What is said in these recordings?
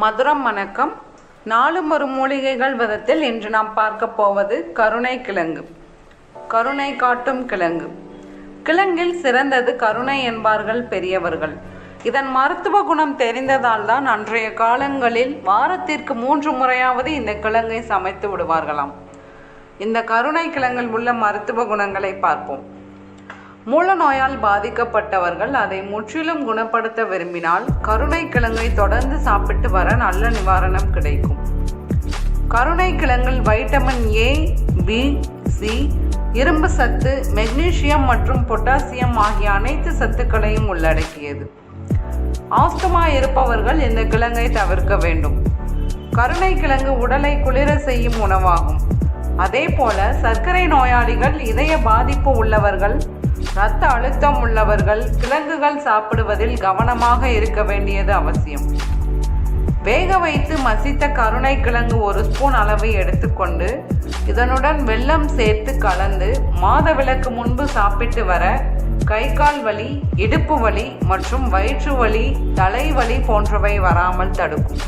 மதுரம் வணக்கம். நாலு ஒரு மூலிகைகள் விதத்தில் இன்று நாம் பார்க்க போவது கருணை கிழங்கு. கருணை காட்டும் கிழங்கு. கிழங்கில் சிறந்தது கருணை என்பார்கள் பெரியவர்கள். இதன் மருத்துவ குணம் தெரிந்ததால் தான் அன்றைய காலங்களில் வாரத்திற்கு மூன்று முறையாவது இந்த கிழங்கை சமைத்து விடுவார்களாம். இந்த கருணை கிழங்கில் உள்ள மருத்துவ குணங்களை பார்ப்போம். மூல நோயால் பாதிக்கப்பட்டவர்கள் அதை முற்றிலும் குணப்படுத்த விரும்பினால் கருணை கிழங்கை தொடர்ந்து சாப்பிட்டு வர நல்ல நிவாரணம் கிடைக்கும். கருணை கிழங்கில் வைட்டமின் ஏ பி சி இரும்பு சத்து மெக்னீசியம் மற்றும் பொட்டாசியம் ஆகிய அனைத்து சத்துக்களையும் உள்ளடக்கியது. ஆஸ்துமா இருப்பவர்கள் இந்த கிழங்கை தவிர்க்க வேண்டும். கருணை கிழங்கு உடலை குளிர செய்யும் உணவாகும். அதே போல சர்க்கரை நோயாளிகள் இதய பாதிப்பு உள்ளவர்கள் இரத்த அழுத்தம் உள்ளவர்கள் கிழங்குகள் சாப்பிடுவதில் கவனமாக இருக்க வேண்டியது அவசியம். வேக வைத்து மசித்த கருணை கிழங்கு ஒரு ஸ்பூன் அளவை எடுத்துக்கொண்டு இதனுடன் வெல்லம் சேர்த்து கலந்து மாதவிலக்கு முன்பு சாப்பிட்டு வர கை கால் வலி இடுப்பு வலி மற்றும் வயிற்று வலி தலைவலி போன்றவை வராமல் தடுக்கும்.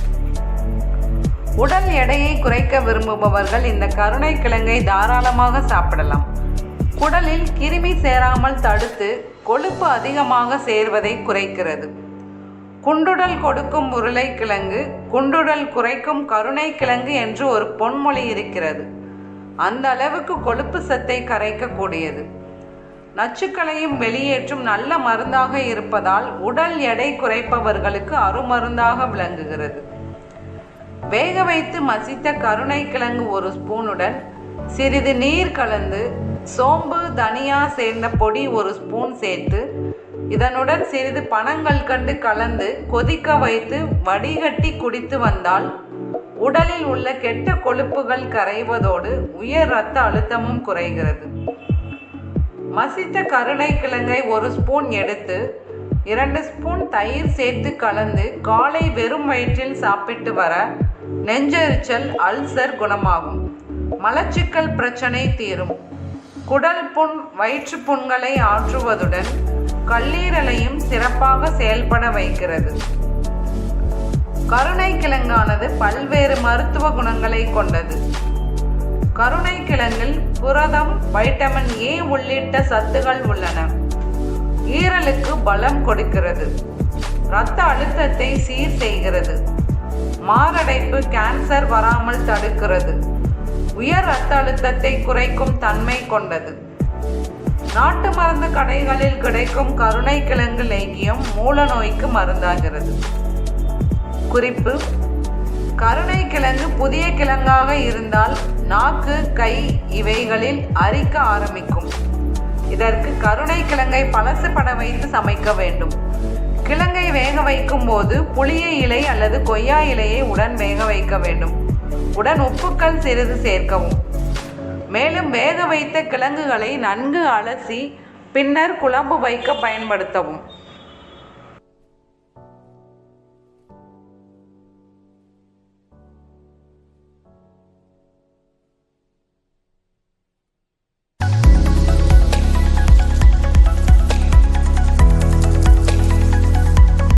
உடல் எடையை குறைக்க விரும்புபவர்கள் இந்த கருணை கிழங்கை தாராளமாக சாப்பிடலாம். குடலில் கிருமி சேராமல் தடுத்து கொழுப்பு அதிகமாக சேர்வதை குறைக்கிறது. குண்டுடல் கொடுக்கும் உருளைக்கிழங்கு குண்டுடல் குறைக்கும் கருணை கிழங்கு என்று ஒரு பொன்மொழி இருக்கிறது. அந்த அளவுக்கு கொழுப்பு சத்தை கரைக்கக்கூடியது. நச்சுக்களையும் வெளியேற்றும் நல்ல மருந்தாக இருப்பதால் உடல் எடை குறைப்பவர்களுக்கு அருமருந்தாக விளங்குகிறது. வேக வைத்து மசித்த கருணை கிழங்கு ஒரு ஸ்பூனுடன் சிறிது நீர் கலந்து சோம்பு தனியா சேர்ந்த பொடி ஒரு ஸ்பூன் சேர்த்து இதனுடன் சிறிது பனங்கள் கண்டு கலந்து கொதிக்க வைத்து வடிகட்டி குடித்து வந்தால் உடலில் உள்ள கெட்ட கொழுப்புகள் கரைவதோடு உயர் இரத்த அழுத்தமும் குறைகிறது. மசித்த கருணை கிழங்கை ஒரு ஸ்பூன் எடுத்து இரண்டு ஸ்பூன் தயிர் சேர்த்து கலந்து காலை வெறும் வயிற்றில் சாப்பிட்டு வர நெஞ்செரிச்சல் அல்சர் குணமாகும். மலச்சிக்கல் பிரச்சனை தீரும். குடல் புண் வயிற்று புண்களை ஆற்றுவதுடன் கல்லீரலையும் சிறப்பாக செயல்பட வைக்கிறது. கருணை கிழங்கானது பல்வேறு மருத்துவ குணங்களை கொண்டது. கருணை கிழங்கில் புரதம் வைட்டமின் ஏ உள்ளிட்ட சத்துகள் உள்ளன. ஈரலுக்கு பலம் கொடுக்கிறது. இரத்த அழுத்தத்தை சீர் செய்கிறது. மாரடைப்பு கேன்சர் வராமல் தடுக்கிறது. உயர் ரத்த அழுத்தத்தை குறைக்கும் தன்மை கொண்டது. நாட்டு மருந்து கடைகளில் கிடைக்கும் கருணை கிழங்கு லேகியம் மூல நோய்க்கு மருந்தாகிறது. குறிப்பு கருணை கிழங்கு புதிய கிழங்காக இருந்தால் நாக்கு கை இவைகளில் அரிக்க ஆரம்பிக்கும். இதற்கு கருணை கிழங்கை பழசுபட வைத்து சமைக்க வேண்டும். கிழங்கை வேக வைக்கும் போது புளிய இலை அல்லது கொய்யா இலையை உடன் வேக வைக்க வேண்டும். உடன் உப்புக்கள் சிறிது சேர்க்கவும். மேலும் வேக வைத்த கிழங்குகளை நன்கு அலசி பின்னர் குழம்பு வைக்க பயன்படுத்தவும்.